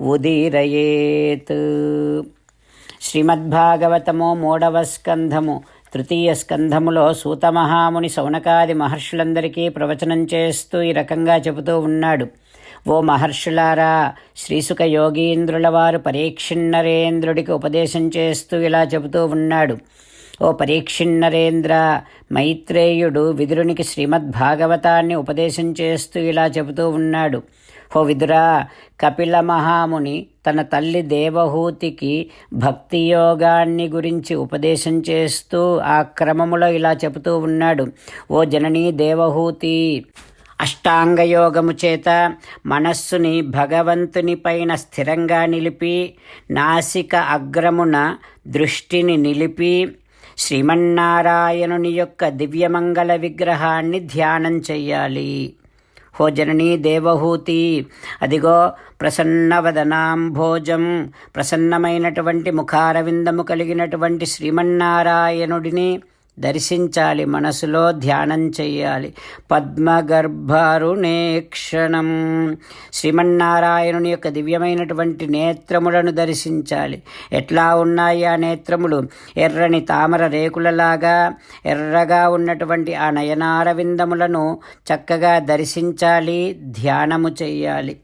ఉదీరయేత్. శ్రీమద్భాగవతము మూడవ స్కంధము తృతీయ స్కంధములో సూతమహాముని సౌనకాది మహర్షులందరికీ ప్రవచనం చేస్తూ ఈ రకంగా చెబుతూ ఉన్నాడు. ఓ మహర్షులారా శ్రీసుక యోగీంద్రుల వారు పరీక్షిన్నరేంద్రుడికి ఉపదేశం చేస్తూ ఇలా చెబుతూ ఉన్నాడు. ఓ పరీక్షిన్నరేంద్ర మైత్రేయుడు విదురునికి శ్రీమద్భాగవతాన్ని ఉపదేశం చేస్తూ ఇలా చెబుతూ ఉన్నాడు. విదురా కపిల మహాముని తన తల్లి దేవహూతికి భక్తి యోగాన్ని గురించి ఉపదేశం చేస్తూ ఆ క్రమములో ఇలా చెబుతూ ఉన్నాడు. ఓ జననీ దేవహూతి అష్టాంగయోగము చేత మనస్సుని భగవంతుని పైన స్థిరంగా నిలిపి నాసిక అగ్రమున దృష్టిని నిలిపి శ్రీమన్నారాయణుని యొక్క దివ్యమంగళ విగ్రహాన్ని ధ్యానం చెయ్యాలి. హో జననీ దేవహూతి. అదిగో ప్రసన్నవదనాంభోజం ప్రసన్నమైనటువంటి ముఖారవిందము కలిగినటువంటి శ్రీమన్నారాయణుడిని దర్శించాలి మనసులో ధ్యానం చెయ్యాలి. పద్మగర్భరుణేక్షణం. శ్రీమన్నారాయణుని యొక్క దివ్యమైనటువంటి నేత్రములను దర్శించాలి. ఎట్లా ఉన్నాయి ఆ నేత్రములు? ఎర్రని తామర రేకులలాగా ఎర్రగా ఉన్నటువంటి ఆ నయనారవిందములను చక్కగా దర్శించాలి ధ్యానము చేయాలి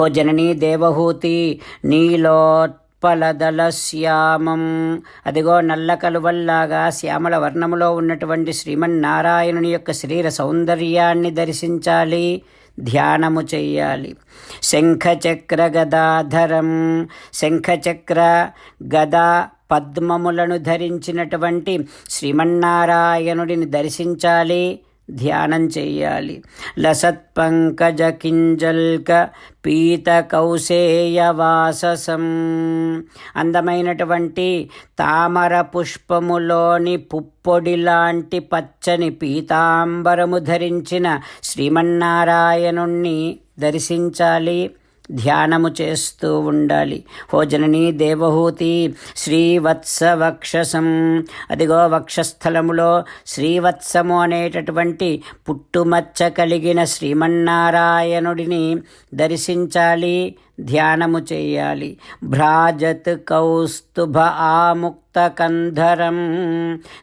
హో జననీ దేవహూతి నీలో శ్యామం. అదిగో నల్ల కలువల్లాగా శ్యామల వర్ణములో ఉన్నటువంటి శ్రీమన్నారాయణుని యొక్క శరీర సౌందర్యాన్ని దర్శించాలి. ధ్యానము చెయ్యాలి. శంఖచక్ర గదాధరం శంఖచక్ర గదా పద్మములను ధరించినటువంటి శ్రీమన్నారాయణుడిని దర్శించాలి. ధ్యానం చెయ్యాలి. లసత్పంకజ కింజల్క పీత కౌశేయవాససం అందమైనటువంటి తామర పుష్పములోని పుప్పొడి లాంటి పచ్చని పీతాంబరము ధరించిన శ్రీమన్నారాయణుణ్ణి దర్శించాలి. ధ్యానము చేస్తూ ఉండాలి. హోజనని దేవహూతి శ్రీవత్స వక్షసం అదిగో వక్షస్థలములో శ్రీవత్సము అనేటటువంటి పుట్టుమచ్చ కలిగిన శ్రీమన్నారాయణుడిని దర్శించాలి. ధ్యానము చేయాలి. భ్రాజత్ కౌస్తుభ ఆముక్త కంధరం.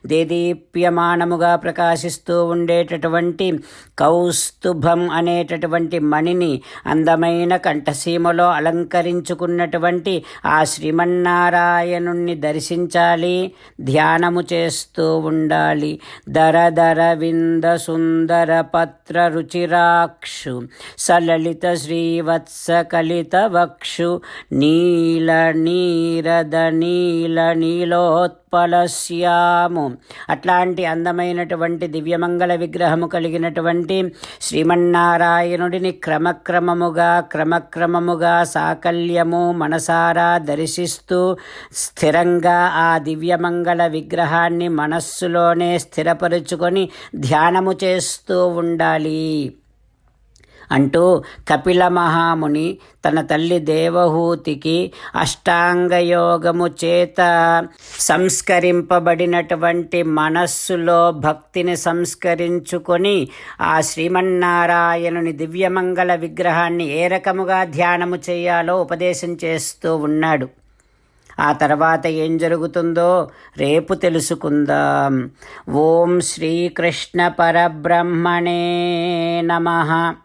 దేదీప్యమానముగా ప్రకాశిస్తూ ఉండేటటువంటి కౌస్తుభం అనేటటువంటి మణిని అందమైన కంఠసీమలో అలంకరించుకున్నటువంటి ఆ శ్రీమన్నారాయణుణ్ణి దర్శించాలి. ధ్యానము చేస్తూ ఉండాలి. దర దర వింద సుందర పత్ర రుచిరాక్షు. సలలిత శ్రీవత్స కలిత వక్షు నీల నీరద నీల నీలోత్పలశ్యాము. అట్లాంటి అందమైనటువంటి దివ్యమంగళ విగ్రహము కలిగినటువంటి శ్రీమన్నారాయణుడిని క్రమక్రమముగా క్రమక్రమముగా సాకల్యము మనసారా దర్శిస్తూ స్థిరంగా ఆ దివ్యమంగళ విగ్రహాన్ని మనస్సులోనే స్థిరపరుచుకొని ధ్యానము చేస్తూ ఉండాలి. అంటూ కపిల మహాముని తన తల్లి దేవహూతికి అష్టాంగయోగము చేత సంస్కరింపబడినటువంటి మనస్సులో భక్తిని సంస్కరించుకొని ఆ శ్రీమన్నారాయణుని దివ్యమంగళ విగ్రహాన్ని ఏ రకముగా ధ్యానము చేయాలో ఉపదేశం చేస్తూ ఉన్నాడు. ఆ తర్వాత ఏం జరుగుతుందో రేపు తెలుసుకుందాం. ఓం శ్రీకృష్ణ పరబ్రహ్మణే నమ.